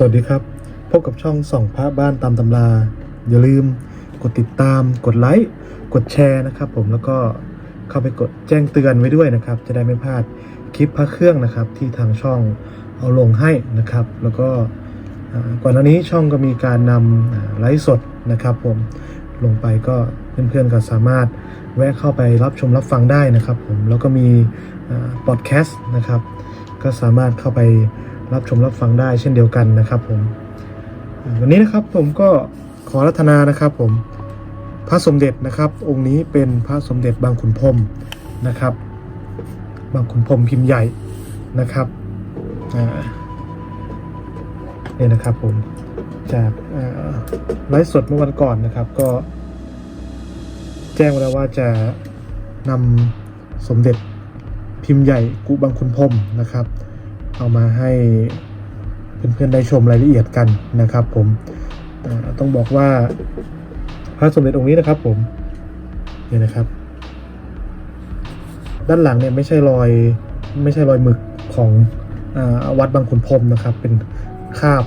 สวัสดีครับ พบกับช่องส่องพระบ้านตามตำรา อย่าลืมกดติดตาม กดไลค์ กดแชร์นะครับผมแล้วก็เข้าไปกดแจ้งเตือนไว้ด้วยนะครับ จะได้ไม่พลาดคลิปพระเครื่องนะครับ ที่ทางช่องเอาลงให้นะครับ แล้วก็ก่อนหน้านี้ช่องก็มีการนำอ่าไลฟ์สดนะครับ ผมลงไปก็เพื่อนๆก็สามารถแวะเข้าไปรับชมรับฟังได้นะครับ ผมแล้วก็มีพอดแคสต์นะครับ ก็สามารถเข้าไป รับชมรับฟังได้เช่นเดียวกันนะครับผมวันนี้นะครับผมก็ขอรัตนานะครับผมพระสมเด็จนะครับ องค์นี้เป็นพระสมเด็จบางขุนพรมนะครับ บางขุนพรมพิมพ์ใหญ่นะครับเนี่ยนะครับผมจากไลฟ์สดเมื่อวันก่อนนะครับ ก็แจ้งไว้แล้วว่าจะนำสมเด็จพิมพ์ใหญ่กุบังคุณพรมนะครับ เอามาให้เพื่อนๆได้ชมรายละเอียดกันนะครับ ผมต้องบอกว่าพระสมเด็จองค์นี้นะครับ ผมเนี่ยนะครับ ด้านหลังเนี่ยไม่ใช่รอยไม่ใช่รอยหมึกของอวัดบางขุนพรมนะครับ เป็นคาบ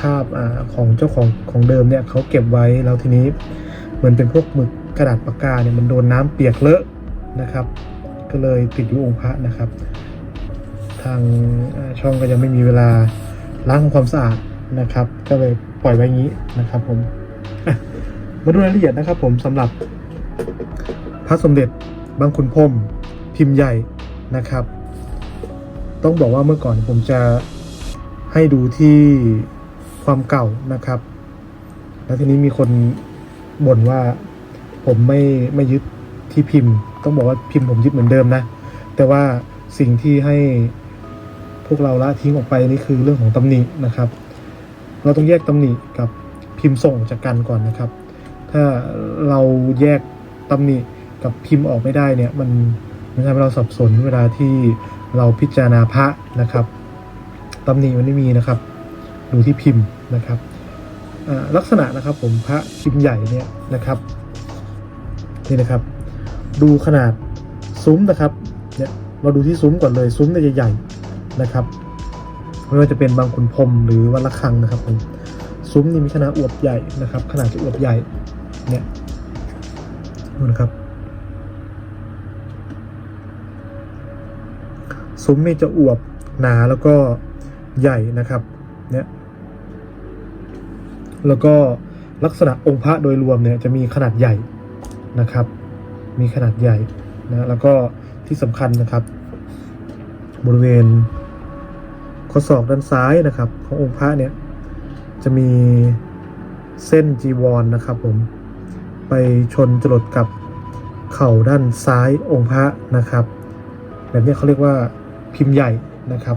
คาบอของเจ้าของของเดิมเนี่ยเขาเก็บไว้แล้วทีนี้เหมือนเป็นพวกหมึกกระดาษปากกาเนี่ยมันโดนน้ำเปียกเลอะนะครับ ก็เลยติดอยู่องค์พระนะครับ ทางช่องก็ยังไม่มีเวลาล้างทำความสะอาดนะครับ ก็เลยปล่อยไว้อย่างนี้นะครับผมมาดูรายละเอียดนะครับ ผมสำหรับพระสมเด็จบางขุนพรมพิมพ์ใหญ่นะครับ ต้องบอกว่าเมื่อก่อนผมจะให้ดูที่ความเก่านะครับ แล้วทีนี้มีคนบ่นว่าผมไม่ไม่ยึดที่พิมพ์ ต้องบอกว่าพิมพ์ผมยึดเหมือนเดิมนะ แต่ว่าสิ่งที่ให้ พวกเราละทิ้งออกไปนี่คือเรื่องของตำหนินะครับ เราต้องแยกตำหนิกับพิมพ์ส่งจากกันก่อนนะครับ ถ้าเราแยกตำหนิกับพิมพ์ออกไม่ได้เนี่ยมันมันทำให้เราสับสนเวลาที่เราพิจารณาพระนะครับตำหนิมันไม่มีนะครับ ดูที่พิมพ์นะครับลักษณะนะครับผมพระพิมพ์ใหญ่เนี่ยนะครับนี่นะครับ ดูขนาดซุ้มนะครับเนี่ยเราดูที่ซุ้มก่อนเลยซุ้มเนี่ยใหญ่ นะครับไม่ว่าจะเป็นบางขุนพรมหรือวัดระฆังนะครับผมซุ้มนี่มีขนาดอวบใหญ่นะครับ ขนาดจะอวบใหญ่เนี่ยดูนะครับซุ้มนี่จะอวบหนาแล้วก็ใหญ่นะครับเนี่ยแล้วก็ลักษณะองค์พระโดยรวมเนี่ยจะมีขนาดใหญ่นะครับ มีขนาดใหญ่นะแล้วก็ที่สำคัญนะครับ บริเวณ ข้อศอกด้านซ้ายนะครับ ขององค์พระเนี่ยจะมีเส้นจีวรนนะครับผมไปชนจรดกับเข่าด้านซ้ายองค์พระนะครับ แบบนี้เขาเรียกว่าพิมพ์ใหญ่นะครับ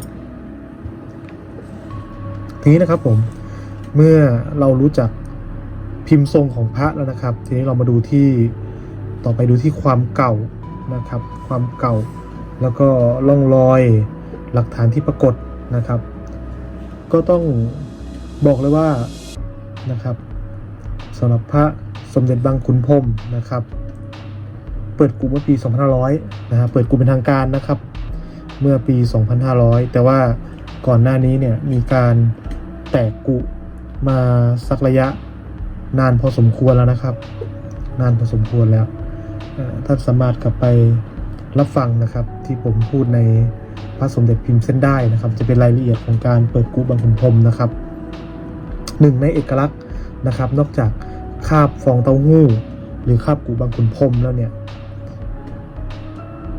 ทีนี้นะครับผมเมื่อเรารู้จักพิมพ์ทรงของพระแล้วนะครับ ทีนี้เรามาดูที่ต่อไปดูที่ความเก่านะครับ ความเก่า แล้วก็ร่องรอยหลักฐานที่ปรากฏ นะครับ ก็ต้องบอกเลยว่านะครับสำหรับพระสมเด็จบางขุนพรมนะครับ เปิดกลุ่มเมื่อปี 2500 นะฮะเปิดกลุ่มเป็นทางการนะครับ เมื่อปี 2500 แต่ว่าก่อนหน้านี้เนี่ยมีการแตกกุมาสักระยะนานพอสมควรแล้วนะครับ นานพอสมควรแล้วเอ่อท่านสามารถกลับไปรับฟังนะครับที่ผมพูดใน พระสมเด็จพิมพ์เส้นได้นะครับ จะเป็นรายละเอียดของการเปิดกุบางขุนพรมนะครับหนึ่งในเอกลักษณ์นะครับ นอกจากคาบฟองเต้าหู้ หรือคาบกุบางขุนพรมแล้วเนี่ย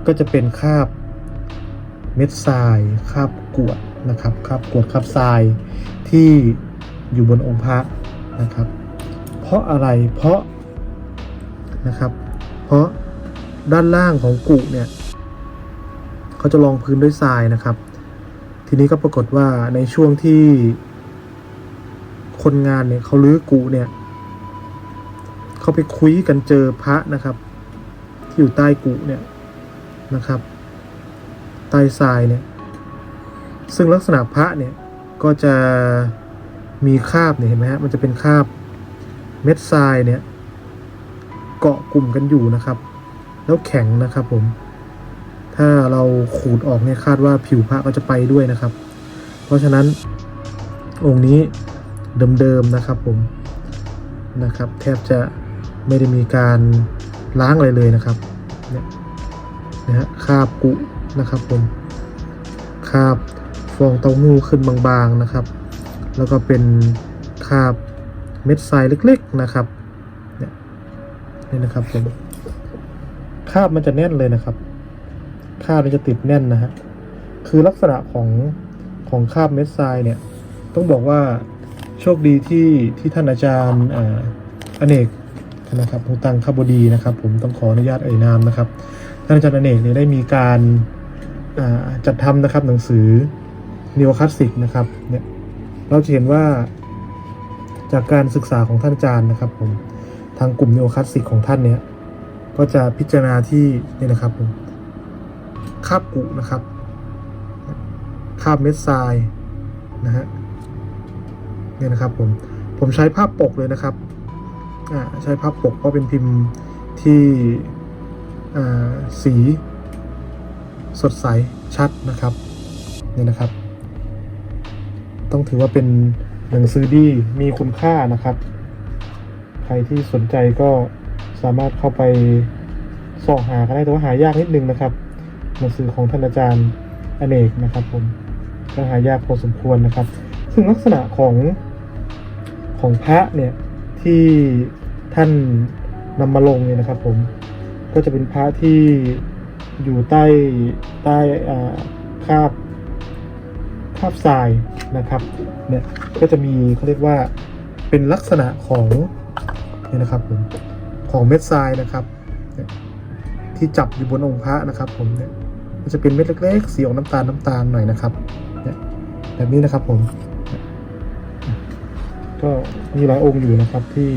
ก็จะเป็นคาบเม็ดทรายคาบกวดนะครับคาบกวดคาบทรายที่อยู่บนองค์พระนะครับ เพราะอะไรเพราะนะครับ เพราะด้านล่างของกุเนี่ย เขาจะรองพื้นด้วยทรายนะครับ ทีนี้ก็ปรากฏว่าในช่วงที่คนงานเนี่ยเขาลื้อกุเนี่ยเขาไปคุยกันเจอพระนะครับ ที่อยู่ใต้กุเนี่ยนะครับ ใต้ทรายเนี่ย ซึ่งลักษณะพระเนี่ยก็จะมีคราบเนี่ยเห็นไหมฮะมันจะเป็นคราบเม็ดทรายเนี่ย เกาะกลุ่มกันอยู่นะครับ แล้วแข็งนะครับผม ถ้าเราขูดออกเนี่ยคาดว่าผิวพระก็จะไปด้วยนะครับ เพราะฉะนั้นองค์นี้เดิมๆนะครับผมนะครับ แทบจะไม่ได้มีการล้างอะไรเลยนะครับเนี่ยนะฮะคาบกุนะครับผมคาบฟองเต้าหู้ขึ้นบางๆนะครับ แล้วก็เป็นคาบเม็ดทรายเล็กๆนะครับเนี่ยนี่นะครับผมคาบมันจะแน่นเลยนะครับ คราบมันจะติดแน่นนะฮะ คือลักษณะของของคราบเม็ดทรายเนี่ย ต้องบอกว่าโชคดีที่ที่ท่านอาจารย์ออเนกนะครับภูตังคบดีนะครับ ผมต้องขออนุญาตเอ่ยนามนะครับ ท่านอาจารย์อเนกเนี่ยได้มีการจัดทำนะครับหนังสือนิวคลาสสิกนะครับเนี่ยเราจะเห็นว่าจากการศึกษาของท่านอาจารย์นะครับผมทางกลุ่มนิวคลาสสิกของท่านเนี่ยก็จะพิจารณาที่นี่นะครับผม คาบกุนะครับคาบเม็ดทรายนะฮะเนี่ยนะครับผมผมใช้ภาพปกเลยนะครับอ่าใช้ภาพปกเพราะเป็นพิมพ์ที่อ่าสีสดใสชัดนะครับเนี่ยนะครับ ต้องถือว่าเป็นหนังสือดีมีคุณค่านะครับ ใครที่สนใจก็สามารถเข้าไปส่องหากันได้แต่ว่าหายากนิดนึงนะครับ หนังสือของท่านอาจารย์อเนกนะครับผมก็หายากพอสมควรนะครับ ซึ่งลักษณะของของพระเนี่ยที่ท่านนำมาลงเนี่ยนะครับผมก็จะเป็นพระที่อยู่ใต้ใต้คาบคาบทรายนะครับเนี่ยก็จะมีเขาเรียกว่าเป็นลักษณะของเนี่ยนะครับผมของเม็ดทรายนะครับที่จับอยู่บนองค์พระนะครับผมเนี่ย มันจะเป็นเม็ดเล็กๆ สีออกน้ำตาลน้ำตาลหน่อยนะครับแบบนี้นะครับผมก็มีหลายองค์อยู่นะครับ ที่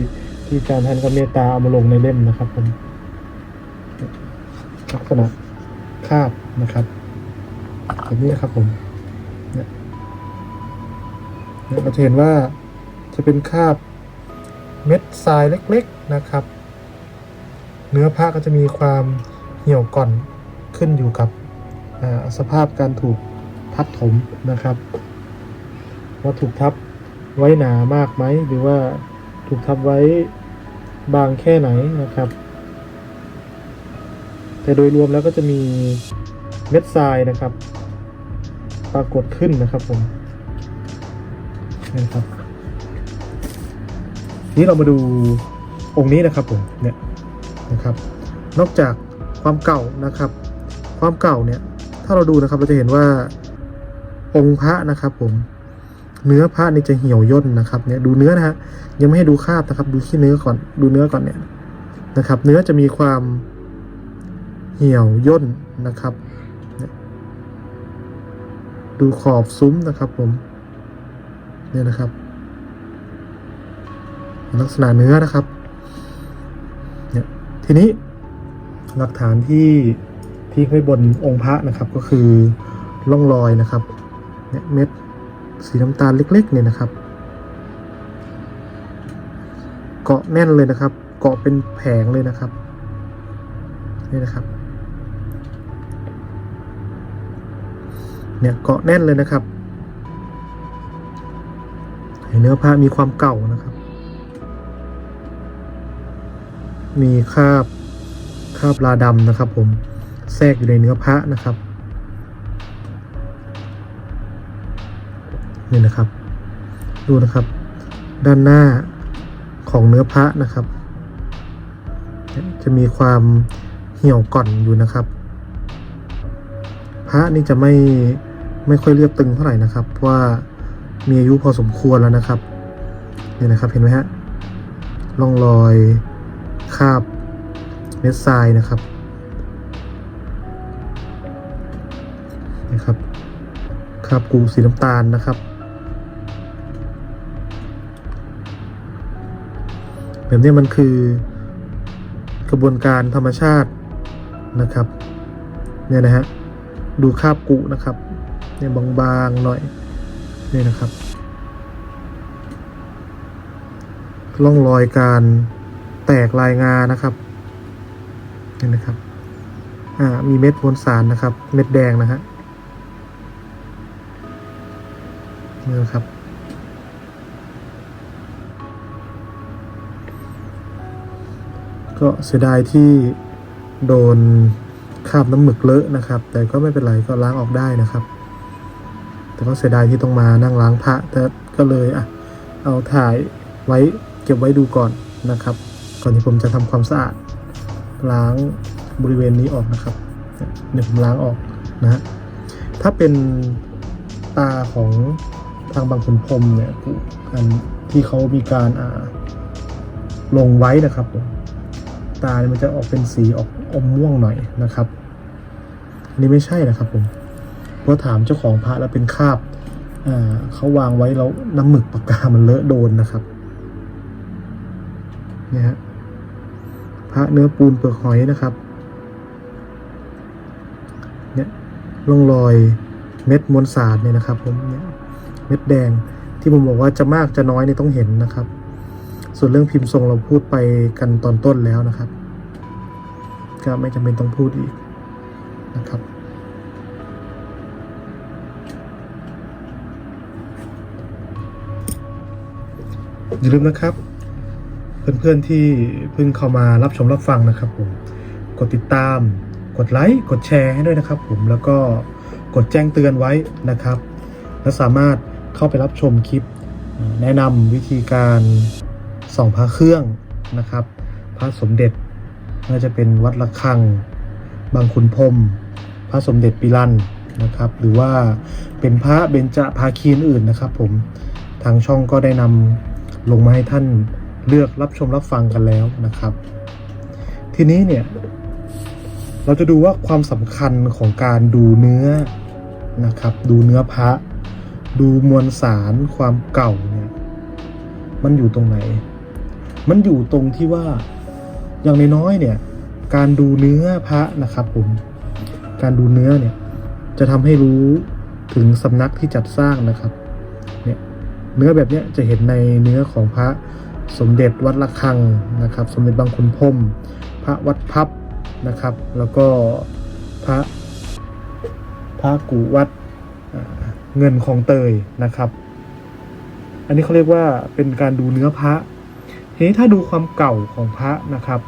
ที่อาจารย์ท่านก็เมตตาเอามาลงในเล่มนะครับผมลักษณะคาบนะครับแบบนี้นะครับผมเนี่ยเราจะเห็นว่าจะเป็นคาบเม็ดทรายเล็ก ๆนะครับ เนื้อผ้าก็จะมีความเหี่ยวก่อนขึ้นอยู่กับ สภาพการถูกทับถมนะครับ ว่าถูกทับไว้หนามากไหมหรือว่าถูกทับไว้บางแค่ไหนนะครับ แต่โดยรวมแล้วก็จะมีเม็ดทรายนะครับ ปรากฏขึ้นนะครับผมนี่นะครับนี้เรามาดูองค์นี้นะครับผมเนี่ยนะครับ นอกจากความเก่านะครับ ความเก่าเนี่ย ถ้าเราดูนะครับเราจะเห็นว่าองค์พระนะครับ ผม เนื้อพระนี่จะเหี่ยวย่นนะครับ เนี่ยดูเนื้อนะฮะยังไม่ให้ดูคราบนะครับ ดูที่เนื้อก่อนดูเนื้อก่อนเนี่ยนะครับ เนื้อจะมีความเหี่ยวย่นนะครับเนี่ยดูขอบซุ้มนะครับผม เนี่ยนะครับ ลักษณะเนื้อนะครับ เนี่ยทีนี้หลักฐานที่ ที่ไว้บนองค์พระนะครับก็คือร่องรอยนะครับเนี่ยเม็ดสีน้ำตาลเล็กๆเนี่ยนะครับ เกาะแน่นเลยนะครับ เกาะเป็นแผงเลยนะครับนี่นะครับเนี่ยเกาะแน่นเลยนะครับเนื้อผ้ามีความเก่านะครับ มีคราบคราบลาดำนะครับผม แทรกอยู่ในเนื้อพระนะครับนี่นะครับ ดูนะครับ ด้านหน้าของเนื้อพระนะครับ จะมีความเหี่ยวก่อนอยู่นะครับ พระนี่จะไม่ไม่ค่อยเรียบตึงเท่าไหร่นะครับ เพราะว่ามีอายุพอสมควรแล้วนะครับนี่นะครับเห็นไหมฮะร่องรอยคราบเม็ดทรายนะครับ คราบกูสีน้ำตาลนะครับ แบบนี้มันคือกระบวนการธรรมชาตินะครับเนี่ยนะฮะดูคราบกุนะครับเนี่ยบางๆหน่อยนี่นะครับร่องรอยการแตกลายงานะครับเนี่นะครับอ่ามีเม็ดมวลสารนะครับ เม็ดแดงนะฮะ นี่ครับ ก็เสียดายที่โดนคาบน้ำหมึกเลอะนะครับ แต่ก็ไม่เป็นไรก็ล้างออกได้นะครับ แต่ก็เสียดายที่ต้องมานั่งล้างพระแต่ก็เลยอะเอาถ่ายไว้เก็บไว้ดูก่อนนะครับ ก่อนที่ผมจะทำความสะอาด ล้างบริเวณนี้ออกนะครับหนึ่งล้างออกนะถ้าเป็นตาของ ทางบางขุนพรมเนี่ยอันที่เขามีการอ่าลงไว้นะครับผมตาเนี่ยมันจะออกเป็นสีออกอมม่วงหน่อยนะครับอันนี้ไม่ใช่นะครับผมเพราะถามเจ้าของพระแล้วเป็นคาบอ่าเขาวางไว้แล้วน้ำหมึกปากกามันเลอะโดนนะครับเนี่ยฮะพระเนื้อปูนเปลือกหอยนะครับ เนี่ยร่องรอยเม็ดมวลสารเนี่ยนะครับผมเนี่ย เม็ดแดง ที่ผมบอกว่าจะมากจะน้อยเนี่ยต้องเห็นนะครับ ส่วนเรื่องพิมพ์ทรงเราพูดไปกันตอนต้นแล้วนะครับ ก็ไม่จำเป็นต้องพูดอีกนะครับอย่าลืมนะครับ เพื่อนๆที่เพิ่งเข้ามารับชมรับฟังนะครับผมกดติดตาม กดไลค์กดแชร์ให้ด้วยนะครับผมแล้วก็กดแจ้งเตือนไว้นะครับ และสามารถ เข้าไปรับชมคลิป แนะนำวิธีการส่องพระเครื่องนะครับ พระสมเด็จไม่าจะเป็นวัดระฆัง บางขุนพรมพระสมเด็จปิรันนะครับ หรือว่าเป็นพระเบญจภาคีอื่นๆนะครับผมทางช่องก็ได้นำลงมาให้ท่านเลือกรับชมรับฟังกันแล้วนะครับ ทีนี้เนี่ย เราจะดูว่าความสำคัญของการดูเนื้อนะครับ ดูเนื้อพระ ดูมวลสารความเก่าเนี่ยมันอยู่ตรงไหน มันอยู่ตรงที่ว่าอย่างน้อยๆเนี่ย การดูเนื้อพระนะครับผม การดูเนื้อเนี่ยจะทำให้รู้ถึงสำนักที่จัดสร้างนะครับ เนี่ยเนื้อแบบเนี้ยจะเห็นในเนื้อของพระสมเด็จวัดระฆังนะครับ สมเด็จบางขุนพรมพระวัดพับนะครับ แล้วก็พระพระกูวัด เงินของเตยนะครับ อันนี้เขาเรียกว่าเป็นการดูเนื้อพระทีนี้ถ้าดูความเก่าของพระนะครับ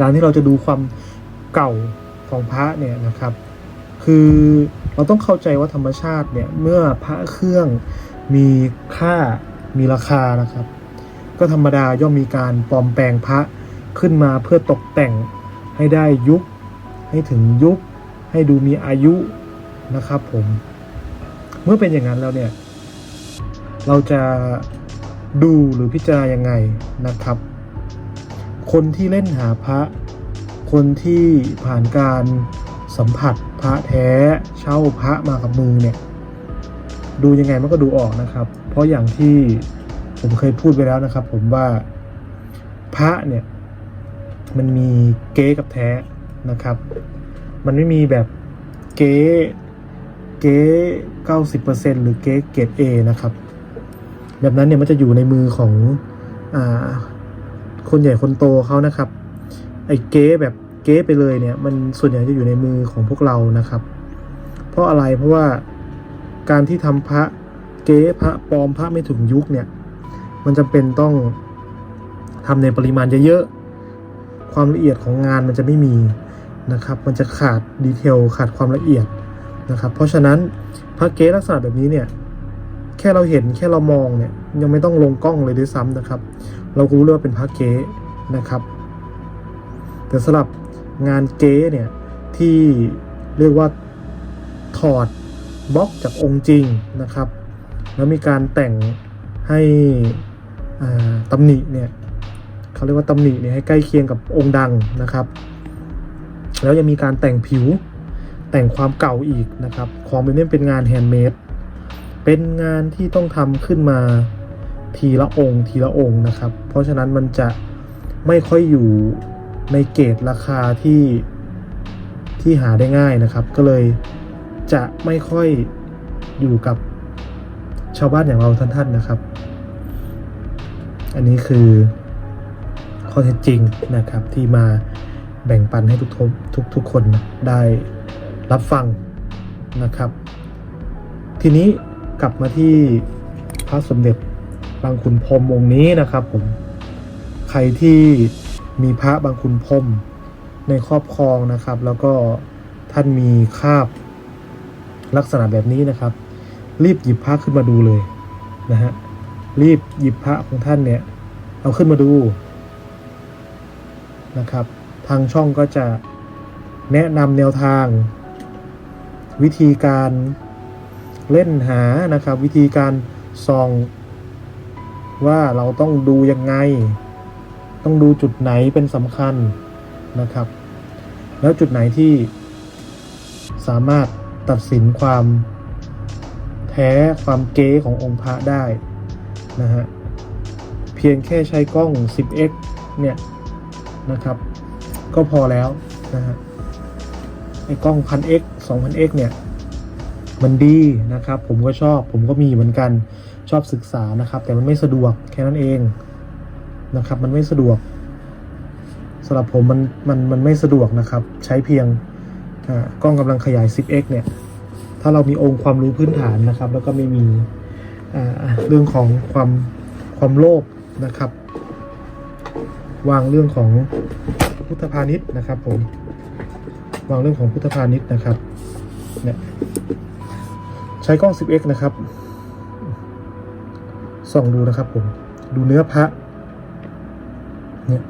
การที่เราจะดูความเก่าของพระเนี่ยนะครับ คือเราต้องเข้าใจว่าธรรมชาติเนี่ยเมื่อพระเครื่องมีค่ามีราคานะครับ ก็ธรรมดาย่อมมีการปลอมแปลงพระขึ้นมาเพื่อตกแต่งให้ได้ยุค ให้ถึงยุค ให้ดูมีอายุนะครับผม เมื่อเป็นอย่างนั้นแล้วเนี่ย เราจะดูหรือพิจารณายังไงนะครับ คนที่เล่นหาพระ คนที่ผ่านการสัมผัสพระแท้เช่าพระมากับมือเนี่ย ดูยังไงมันก็ดูออกนะครับ เพราะอย่างที่ผมเคยพูดไปแล้วนะครับ ผมว่าพระเนี่ย มันมีเก๊กับแท้นะครับ มันไม่มีแบบเก๊ เก๊เก้าสิบเปอร์เซ็นหรือเก๊เกรดเอนะครับ แบบนั้นเนี่ยมันจะอยู่ในมือของอ่าคนใหญ่คนโตเขานะครับ ไอ้เก๊แบบเก๊ไปเลยเนี่ย มันส่วนใหญ่จะอยู่ในมือของพวกเรานะครับ เพราะอะไรเพราะว่าการที่ทำพระเก๊พระปลอมพระไม่ถึงยุคเนี่ย มันจำเป็นต้องทำในปริมาณเยอะๆความละเอียดของงานมันจะไม่มีนะครับ มันจะขาดดีเทลขาดความละเอียด นะครับ เพราะฉะนั้นพระเก๊ลักษณะแบบนี้เนี่ยแค่เราเห็นแค่เรามองเนี่ยยังไม่ต้องลงกล้องเลยด้วยซ้ำนะครับ เราก็รู้เลยว่าเป็นพระเก๊นะครับ แต่สำหรับงานเก๊เนี่ยที่เรียกว่าถอดบล็อกจากองค์จริงนะครับ แล้วมีการแต่งให้อ่าตำหนิเนี่ยเขาเรียกว่าตำหนิเนี่ยให้ใกล้เคียงกับองค์ดังนะครับ แล้วยังมีการแต่งผิว แต่งความเก่าอีกนะครับ ของแบบนี้เป็นงานแฮนด์เมด เป็นงานที่ต้องทำขึ้นมาทีละองค์ทีละองค์นะครับ เพราะฉะนั้นมันจะไม่ค่อยอยู่ในเกรดราคาที่ที่หาได้ง่ายนะครับ ก็เลยจะไม่ค่อยอยู่กับชาวบ้านอย่างเราท่านๆนะครับ อันนี้คือข้อเท็จจริงนะครับที่มาแบ่งปันให้ทุกทุกทุกคนได้ รับฟังนะครับ ทีนี้กลับมาที่พระสมเด็จบางขุนพรมองค์นี้นะครับผมใครที่มีพระบางคุณพรมในครอบครองนะครับ แล้วก็ท่านมีคาบลักษณะแบบนี้นะครับ รีบหยิบพระขึ้นมาดูเลยนะฮะรีบหยิบพระของท่านเนี่ยเอาขึ้นมาดูนะครับ ทางช่องก็จะแนะนำแนวทาง วิธีการเล่นหานะครับ วิธีการส่อง ว่าเราต้องดูยังไง ต้องดูจุดไหนเป็นสำคัญนะครับ แล้วจุดไหนที่สามารถตัดสินความแท้ความเก๊ขององค์พระได้นะฮะเพียงแค่ใช้กล้อง 10x เนี่ยนะครับ ก็พอแล้วนะฮะไอ้กล้อง 1000x 2000x เนี่ย มันดีนะครับ ผมก็ชอบ ผมก็มีเหมือนกัน ชอบศึกษานะครับ แต่มันไม่สะดวกแค่นั้นเองนะครับ มันไม่สะดวกสำหรับผมมันมันมันไม่สะดวกนะครับ ใช้เพียงกล้องกำลังขยาย 10x เนี่ย ถ้าเรามีองค์ความรู้พื้นฐานนะครับ แล้วก็ไม่มีเรื่องของความความโลภนะครับ วางเรื่องของพุทธพาณิชย์นะครับผม วางเรื่องของพุทธพาณิชย์นะครับ เนี่ยใช้กล้อง 10x นะครับส่องดูนะครับผมดูเนื้อพระเนี่ย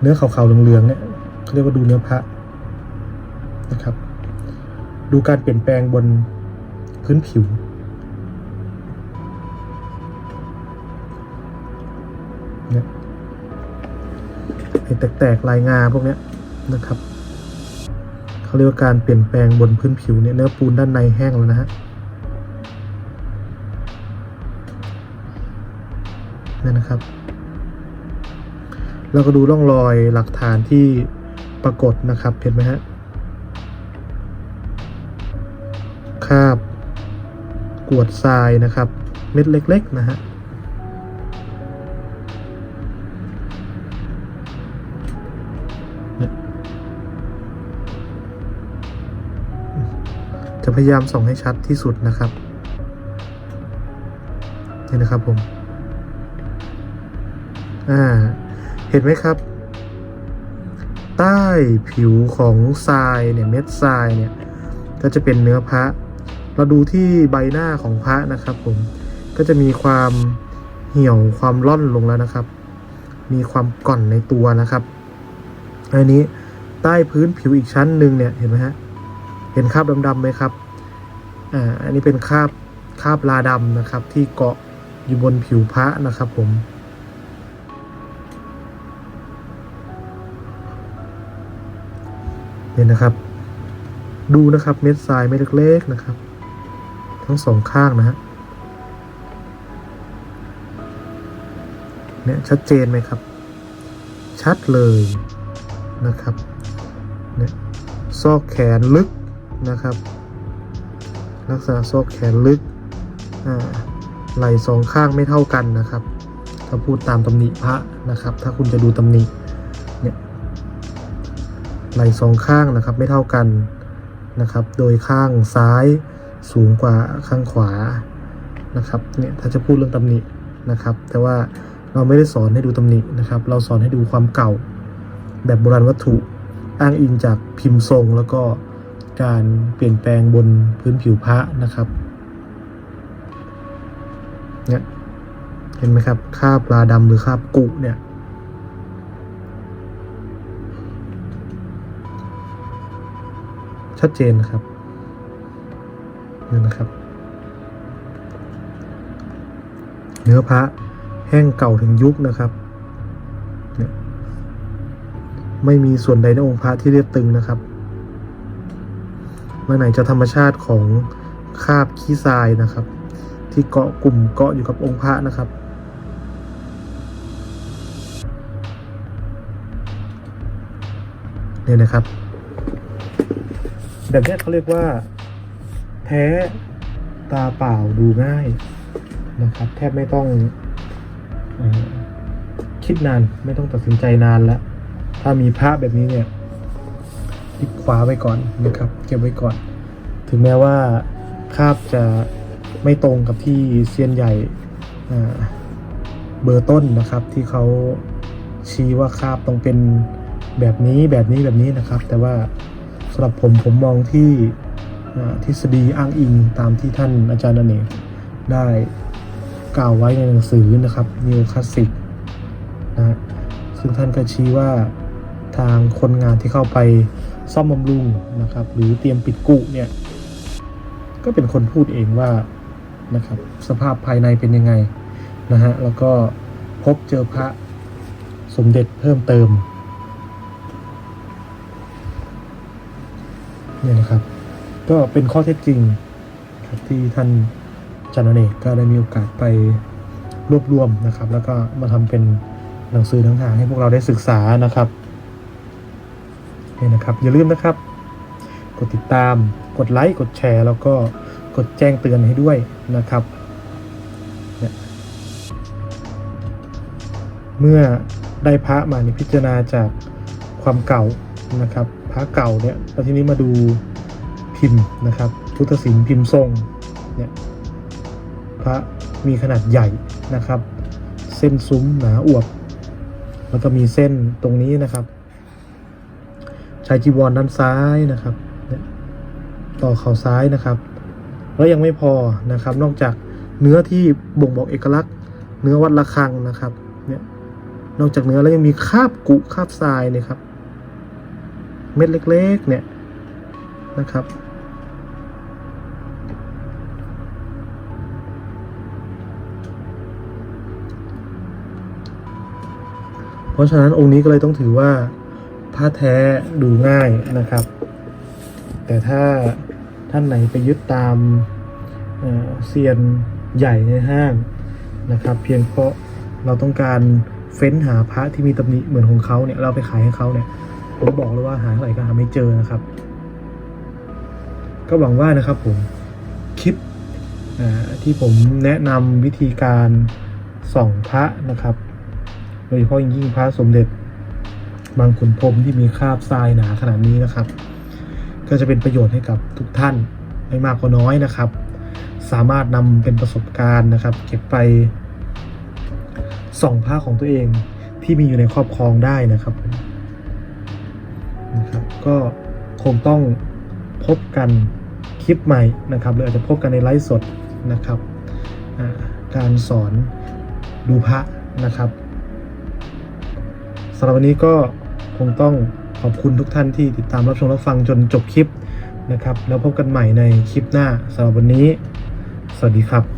เนื้อขาวๆเหลืองๆเนี่ยเขาเรียกว่าดูเนื้อพระนะครับ ดูการเปลี่ยนแปลงบนพื้นผิว เนี่ยไอ้แตกๆลายงาพวกเนี้ยนะครับ เขาเรียกว่าการเปลี่ยนแปลงบนพื้นผิวเนี่ยเนื้อปูนด้านในแห้งแล้วนะฮะนี่นะครับเราก็ดูร่องรอยหลักฐานที่ปรากฏนะครับเห็นไหมฮะคาบกวดทรายนะครับ เม็ดเล็ก ๆ นะฮะ พยายามส่องให้ชัดที่สุดนะครับนี่นะครับผม อ่า เห็นไหมครับ ใต้ผิวของทรายเนี่ยเม็ดทรายเนี่ย ก็จะเป็นเนื้อพระ เราดูที่ใบหน้าของพระนะครับผม ก็จะมีความเหี่ยวความร่อนลงแล้วนะครับ มีความก่อนในตัวนะครับ อันนี้ใต้พื้นผิวอีกชั้นหนึ่งเนี่ยเห็นไหมฮะ เห็นคราบดำๆไหมครับ อ่าอันนี้เป็นคราบคราบลาดำนะครับ ที่เกาะอยู่บนผิวพระนะครับผมเนี่ยนะครับ ดูนะครับเม็ดทรายเม็ดเล็กๆนะครับ ทั้งสองข้างนะฮะเนี่ยชัดเจนไหมครับ ชัดเลยนะครับเนี่ยซอกแขนลึกนะครับ ลักษณะซอกแขนลึกไหล่สองข้างไม่เท่ากันนะครับ ถ้าพูดตามตำหนิพระนะครับ ถ้าคุณจะดูตำหนิเนี่ยไหล่สองข้างนะครับไม่เท่ากันนะครับ โดยข้างซ้ายสูงกว่าข้างขวานะครับเนี่ยถ้าจะพูดเรื่องตำหนินะครับ แต่ว่าเราไม่ได้สอนให้ดูตำหนินะครับ เราสอนให้ดูความเก่าแบบโบราณวัตถุอ้างอิงจากพิมพ์ทรงแล้วก็ การเปลี่ยนแปลงบนพื้นผิวพระนะครับเนี่ยเห็นไหมครับคราบลาดำหรือคราบกุเนี่ยชัดเจนนะครับนี่นะครับ เนื้อพระแห้งเก่าถึงยุคนะครับเนี่ยไม่มีส่วนใดในองค์พระที่เรียบตึงนะครับ มื่อไหนจะธรรมชาติของคาบขี้ทรายนะครับ ที่เกาะกลุ่มเกาะอยู่กับองค์พระนะครับเนี่ยนะครับ แบบนี้เขาเรียกว่า แท้ตาเปล่าดูง่ายนะครับ แทบไม่ต้องอคิดนานไม่ต้องตัดสินใจนานแล้ว ถ้ามีพระแบบนี้เนี่ย ติดขวาไว้ก่อนนะครับ เก็บไว้ก่อน ถึงแม้ว่าคาบจะไม่ตรงกับที่เซียนใหญ่เบอร์ต้นนะครับ ที่เขาชี้ว่าคาบต้องเป็นแบบนี้แบบนี้แบบนี้นะครับ แต่ว่าสำหรับผมผมมองที่ทฤษฎีอ้างอิงตามที่ท่านอาจารย์อเนกได้กล่าวไว้ในหนังสือนะครับ Neo Classic นะซึ่งท่านก็ชี้ว่าทางคนงานที่เข้าไป ซ่อมบำรุงนะครับ หรือเตรียมปิดกุเนี่ยก็เป็นคนพูดเองว่านะครับสภาพภายในเป็นยังไงนะฮะแล้วก็พบเจอพระสมเด็จเพิ่มเติมเนี่ยนะครับ ก็เป็นข้อเท็จจริงครับที่ท่านจันเนกก็ได้มีโอกาสไปรวบรวมนะครับ แล้วก็มาทำเป็นหนังสือทั้งทางให้พวกเราได้ศึกษานะครับ นี่นะครับ อย่าลืมนะครับ กดติดตาม กดไลค์ กดแชร์ แล้วก็กดแจ้งเตือนให้ด้วยนะครับเนี่ยเมื่อได้พระมาเนี่ยพิจารณาจากความเก่านะครับ พระเก่าเนี่ยแล้วทีนี้มาดูพิมพ์นะครับ พุทธศิลป์พิมพ์ทรงเนี่ยพระมีขนาดใหญ่นะครับ เส้นซุ้มหนาอวบ แล้วก็มีเส้นตรงนี้นะครับ ชายจีวรด้านซ้ายนะครับเนี่ยต่อเข่าซ้ายนะครับ แล้วยังไม่พอนะครับ นอกจากเนื้อที่บ่งบอกเอกลักษณ์ เนื้อวัดระฆังนะครับ เนี่ยนอกจากเนื้อแล้วยังมีคาบกุคาบทรายเนี่ยครับ เม็ดเล็กๆ เนี่ยนะครับเพราะฉะนั้นองค์นี้ก็เลยต้องถือว่า ผ้าแท้ดูง่ายนะครับ แต่ถ้าท่านไหนไปยึดตามเอ่อเซียนใหญ่ในห้างนะครับ เพียงเพราะเราต้องการเฟ้นหาพระที่มีตำหนิเหมือนของเขาเนี่ยเราไปขายให้เขาเนี่ยผมบอกเลยว่าหาเท่าไหร่ก็หาไม่เจอนะครับ ก็หวังว่านะครับผมคลิปที่ผมแนะนำวิธีการส่องพระนะครับโดยเฉพาะอย่งยิ่งพระสมเด็จ บางขุนพรมที่มีคราบทรายหนาขนาดนี้นะครับ ก็จะเป็นประโยชน์ให้กับทุกท่านไม่มากก็น้อยนะครับ สามารถนำเป็นประสบการณ์นะครับ เก็บไปส่องผ้าของตัวเองที่มีอยู่ในครอบครองได้นะครับนะครับ ก็คงต้องพบกันคลิปใหม่นะครับ หรืออาจจะพบกันในไลฟ์สดนะครับ การสอนดูพระนะครับ สำหรับวันนี้ก็คงต้องขอบคุณทุกท่านที่ติดตามรับชมรับฟังจนจบคลิปนะครับ แล้วพบกันใหม่ในคลิปหน้าสำหรับวันนี้ สวัสดีครับ